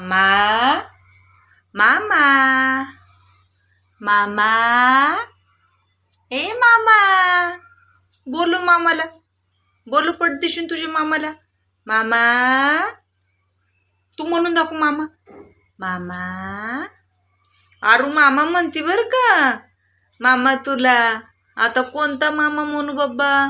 मामा मामा मामा ए मामा बोलू मामाला बोलू पडदेशील तुझ्या मामाला मामा तू म्हणून दाखव मामा मामा आरू मामा म्हणते बर का? मामा तुला. आता कोणता मामा म्हणू बाबा?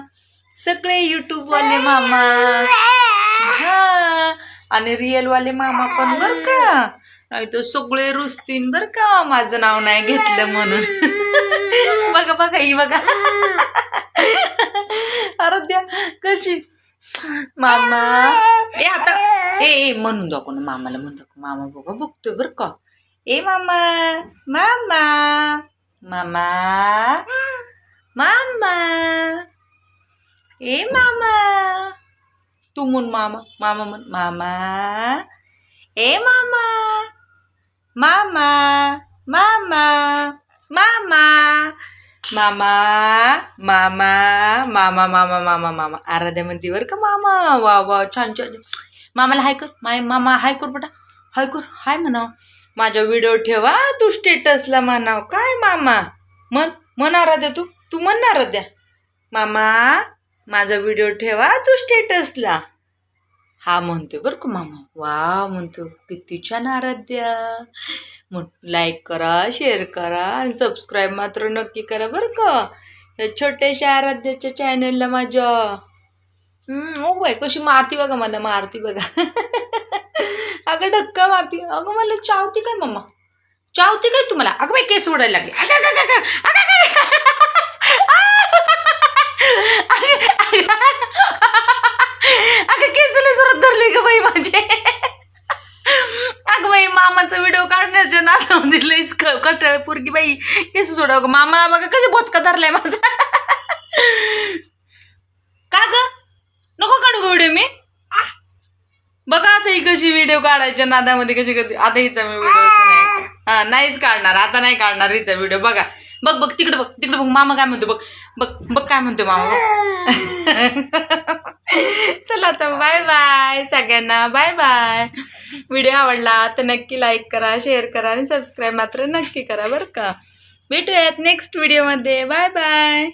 सगळे युट्यूब वाले मामा हा. आणि रिअल वाले मामा पण बर का. नाही तर सगळे रुसतीन बर का माझं नाव नाही घेतलं म्हणून. बघा बघा ही बघा. आराध्या कशी? मामा. ए आता ए ए म्हणून दाखव ना मामाला म्हणून दाखव मामा बघा बघतोय बर का. ए मामा मामा मामा मामा. ए मामा. तू म्हण मामा मामा म्हण मामा. ए मामा. मामा मामा मामा. मामा मामा मामा मामा मामा मामा. आराध्या म्हणते बरं का मामा. वा वा छान छान. मामाला हाय कर माय मामा हाय कर बेटा. हाय कर हाय म्हणाव. माझा व्हिडिओ ठेवा तू स्टेटसला म्हणाव. काय मामा? म्हण म्हण आराध्या तू. तू म्हण ना आराध्या. मामा माझा व्हिडिओ ठेवा तू स्टेटसला हा म्हणतो बरं का मामा. वा म्हणतो किती छान आराध्या. मग लाईक करा शेअर करा आणि सबस्क्राईब मात्र नक्की करा बरं का. या छोट्याशा आराध्याच्या चॅनलला माझ्या. ओ बाय कशी मारती बघा मला मारती बघा. अगं धक्का मारती. अगं मला चावती काय मम्मा चावती काय तुम्हाला? अगं बाई केस ओढायला लागले. अगं, अगं, अगं, अगं, अगं, अगं, केसले जोरात धरले ग बाई माझे. अगं बाई मामाचा व्हिडिओ काढण्याच्या नादामध्ये लईच क- कटाळ पोरगी बाई. केस सोडा ग. मामा बघा कधी बोचका धरलाय माझा. का ग? नको काढू व्हिडिओ मी. बघा आता ही कशी व्हिडिओ काढायच्या नादामध्ये कशी कधी आता हिचा मी व्हिडिओ नाही. हा नाहीच काढणार. आता नाही काढणार हिचा व्हिडिओ बघा. बघ बघ तिकडे बघ तिकडे बघ मामा काय म्हणतो बघ बघ बघ काय म्हणतो मामा. चला आता बाय बाय सगळ्यांना बाय बाय व्हिडिओ आवडला तर नक्की लाईक करा शेअर करा आणि सबस्क्राईब मात्र नक्की करा बरं का. भेटूयात नेक्स्ट व्हिडिओमध्ये बाय बाय